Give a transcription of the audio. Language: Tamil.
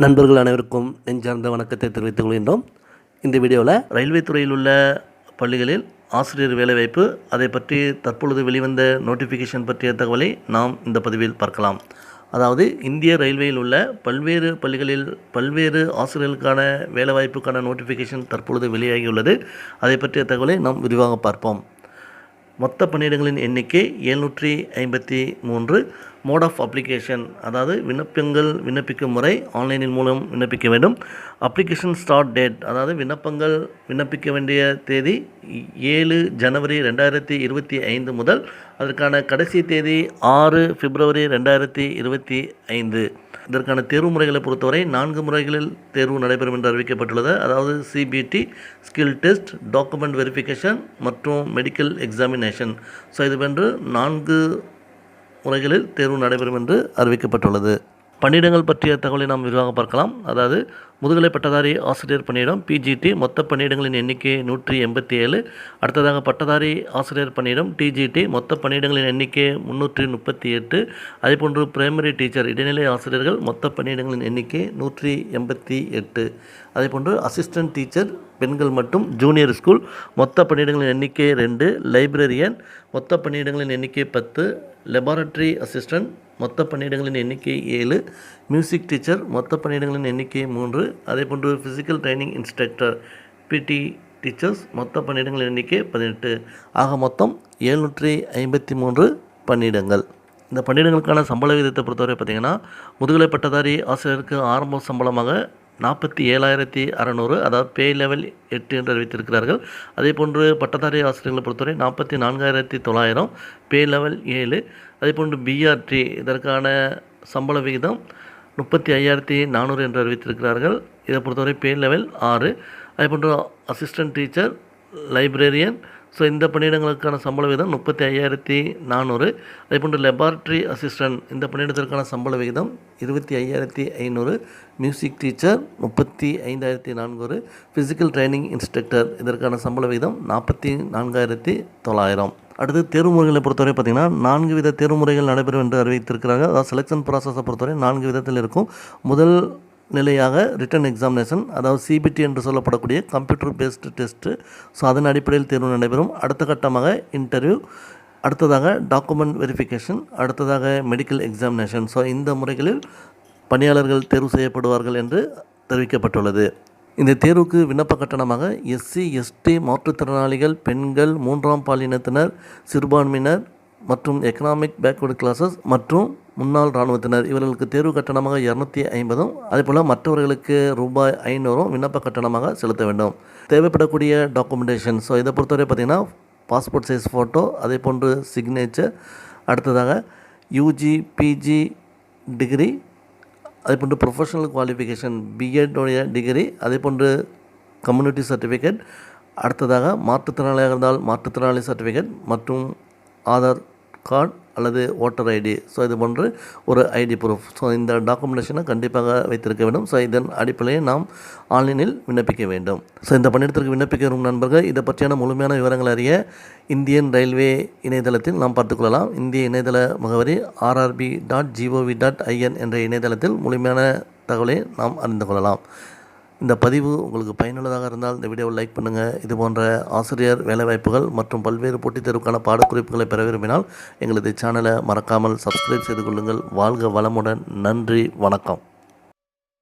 நண்பர்கள் அனைவருக்கும் நெஞ்சார்ந்த வணக்கத்தை தெரிவித்துக் கொள்கின்றோம். இந்த வீடியோவில் ரயில்வே துறையில் உள்ள பள்ளிகளில் ஆசிரியர் வேலைவாய்ப்பு அதை பற்றி தற்பொழுது வெளிவந்த நோட்டிஃபிகேஷன் பற்றிய தகவலை நாம் இந்த பதிவில் பார்க்கலாம். அதாவது இந்திய ரயில்வேயில் உள்ள பல்வேறு பள்ளிகளில் பல்வேறு ஆசிரியர்களுக்கான வேலைவாய்ப்புக்கான நோட்டிஃபிகேஷன் தற்பொழுது வெளியாகியுள்ளது. அதை பற்றிய தகவலை நாம் விரிவாக பார்ப்போம். மொத்த பணியிடங்களின் எண்ணிக்கை எழுநூற்றி ஐம்பத்தி மூன்று. மோட் ஆஃப் அப்ளிகேஷன் அதாவது விண்ணப்பங்கள் விண்ணப்பிக்கும் முறை ஆன்லைனின் மூலம் விண்ணப்பிக்க வேண்டும். அப்ளிகேஷன் ஸ்டார்ட் டேட் அதாவது விண்ணப்பங்கள் விண்ணப்பிக்க வேண்டிய தேதி ஏழு ஜனவரி ரெண்டாயிரத்தி இருபத்தி ஐந்து முதல் அதற்கான கடைசி தேதி ஆறு பிப்ரவரி ரெண்டாயிரத்தி இருபத்தி ஐந்து. இதற்கான தேர்வு முறைகளை பொறுத்தவரை நான்கு முறைகளில் தேர்வு நடைபெறும் என்று அறிவிக்கப்பட்டுள்ளது. அதாவது CBT skill test document verification மற்றும் மெடிக்கல் எக்ஸாமினேஷன் ஸோ இது போன்று நான்கு முறைகளில் தேர்வு நடைபெறும் என்று அறிவிக்கப்பட்டுள்ளது. பணியிடங்கள் பற்றிய தகவலை நாம் விரிவாக பார்க்கலாம். அதாவது முதுகலை பட்டதாரி ஆசிரியர் பணியிடம் பிஜிடி மொத்த பணியிடங்களின் எண்ணிக்கை நூற்றி எண்பத்தி ஏழு. அடுத்ததாக பட்டதாரி ஆசிரியர் பணியிடம் டிஜிடி மொத்த பணியிடங்களின் எண்ணிக்கை முந்நூற்றி முப்பத்தி எட்டு. அதேபோன்று பிரைமரி டீச்சர் இடைநிலை ஆசிரியர்கள் மொத்த பணியிடங்களின் எண்ணிக்கை நூற்றி எண்பத்தி எட்டு. அதேபோன்று அசிஸ்டன்ட் டீச்சர் பெண்கள் மற்றும் ஜூனியர் ஸ்கூல் மொத்த பணியிடங்களின் எண்ணிக்கை ரெண்டு. லைப்ரரியன் மொத்த பணியிடங்களின் எண்ணிக்கை பத்து. லெபார்டரி அசிஸ்டன்ட் மொத்த பணியிடங்களின் எண்ணிக்கை ஏழு. மியூசிக் டீச்சர் மொத்த பணியிடங்களின் எண்ணிக்கை மூன்று. அதேபோன்று physical training instructor PT teachers மொத்த பணியிடங்களின் எண்ணிக்கை பதினெட்டு. ஆக மொத்தம் எழுநூற்றி ஐம்பத்தி மூன்று பணியிடங்கள் இந்த பணியிடங்களுக்கான சம்பள விகிதத்தை பொறுத்தவரை பார்த்திங்கன்னா முதுகலை பட்டதாரி ஆசிரியருக்கு ஆரம்ப சம்பளமாக நாற்பத்தி ஏழாயிரத்தி அறநூறு அதாவது பே லெவல் எட்டு என்று அறிவித்திருக்கிறார்கள். அதே போன்று பட்டதாரி ஆசிரியர்களை பொறுத்தவரை நாற்பத்தி நான்காயிரத்தி தொள்ளாயிரம் பே லெவல் ஏழு. அதே போன்று பிஆர்டி இதற்கான சம்பள விகிதம் முப்பத்தி ஐயாயிரத்தி நானூறு என்று அறிவித்திருக்கிறார்கள். இதை பொறுத்தவரை பே லெவல் ஆறு. அதே போன்ற அசிஸ்டன்ட் டீச்சர் லைப்ரரியன் ஸோ இந்த பணியிடங்களுக்கான சம்பள விகிதம் முப்பத்தி ஐயாயிரத்தி நானூறு. அதே போன்று லெபார்ட்ரி அசிஸ்டன்ட் இந்த பணியிடத்திற்கான சம்பள விகிதம் இருபத்தி ஐயாயிரத்தி ஐநூறு. மியூசிக் டீச்சர் முப்பத்தி ஐந்தாயிரத்தி நானூறு. ஃபிசிக்கல் ட்ரைனிங் இன்ஸ்ட்ரக்டர் இதற்கான சம்பள விகிதம் நாற்பத்தி நான்காயிரத்தி தொள்ளாயிரம். அடுத்து தேர்வுமுறைகளை பொறுத்தவரை பார்த்திங்கன்னா நான்கு வித தேர்வுமுறைகள் நடைபெறும் என்று அறிவித்திருக்கிறாங்க. அதாவது செலெக்ஷன் ப்ராசஸை பொறுத்தவரை நான்கு விதத்தில் இருக்கும். முதல் நிலையாக ரிட்டன் எக்ஸாமினேஷன் அதாவது சிபிடி என்று சொல்லப்படக்கூடிய கம்ப்யூட்டர் பேஸ்டு டெஸ்ட்டு ஸோ அதன் அடிப்படையில் தேர்வு நடைபெறும். அடுத்த கட்டமாக இன்டர்வியூ அடுத்ததாக டாக்குமெண்ட் வெரிஃபிகேஷன் அடுத்ததாக மெடிக்கல் எக்ஸாமினேஷன் ஸோ இந்த முறைகளில் பணியாளர்கள் தேர்வு செய்யப்படுவார்கள் என்று தெரிவிக்கப்பட்டுள்ளது. இந்த தேர்வுக்கு விண்ணப்ப கட்டணமாக எஸ்சி எஸ்டி மாற்றுத்திறனாளிகள் பெண்கள் மூன்றாம் பாலினத்தினர் சிறுபான்மையினர் மற்றும் எக்கனாமிக் பேக்வர்டு கிளாஸஸ் மற்றும் முன்னாள் இராணுவத்தினர். இவர்களுக்கு தேர்வு கட்டணமாக இரநூத்தி ஐம்பதும் அதேபோல் மற்றவர்களுக்கு ரூபாய் ஐநூறும் விண்ணப்ப கட்டணமாக செலுத்த வேண்டும். தேவைப்படக்கூடிய டாக்குமெண்டேஷன் ஸோ இதை பொறுத்தவரை பார்த்திங்கன்னா பாஸ்போர்ட் சைஸ் ஃபோட்டோ அதே போன்று சிக்னேச்சர் அடுத்ததாக யூஜி பிஜி டிகிரி அதே போன்று ப்ரொஃபஷனல் குவாலிஃபிகேஷன் பிஎட்டுடைய டிகிரி அதே போன்று கம்யூனிட்டி சர்டிஃபிகேட் அடுத்ததாக மாற்றுத்திறனாளியாக இருந்தால் மாற்றுத்திறனாளி சர்டிஃபிகேட் மற்றும் ஆதார் கார்டு அல்லது ஓட்டர் ஐடி ஸோ இது போன்று ஒரு ஐடி ப்ரூஃப் ஸோ இந்த டாக்குமெண்டேஷனை கண்டிப்பாக வைத்திருக்க வேண்டும். ஸோ இதன் அடிப்படையில் நாம் ஆன்லைனில் விண்ணப்பிக்க வேண்டும். ஸோ இந்த பணியிடத்திற்கு விண்ணப்பிக்க வரும் நண்பர்கள் இதை பற்றியான முழுமையான விவரங்கள் அறிய இந்தியன் ரயில்வே இணையதளத்தில் நாம் பார்த்துக்கொள்ளலாம். இந்திய இணையதள முகவரி RRB dot GOV dot IN என்ற இணையதளத்தில் முழுமையான தகவலை நாம் அறிந்து கொள்ளலாம். இந்த பதிவு உங்களுக்கு பயனுள்ளதாக இருந்தால் இந்த வீடியோவை லைக் பண்ணுங்கள் இது போன்ற ஆசிரியர் வேலைவாய்ப்புகள் மற்றும் பல்வேறு போட்டித் தேர்வுக்கான பாடக்குறிப்புகளை பெற விரும்பினால் எங்களது சேனலை மறக்காமல் சப்ஸ்கிரைப் செய்து கொள்ளுங்கள். வாழ்க வளமுடன். நன்றி. வணக்கம்.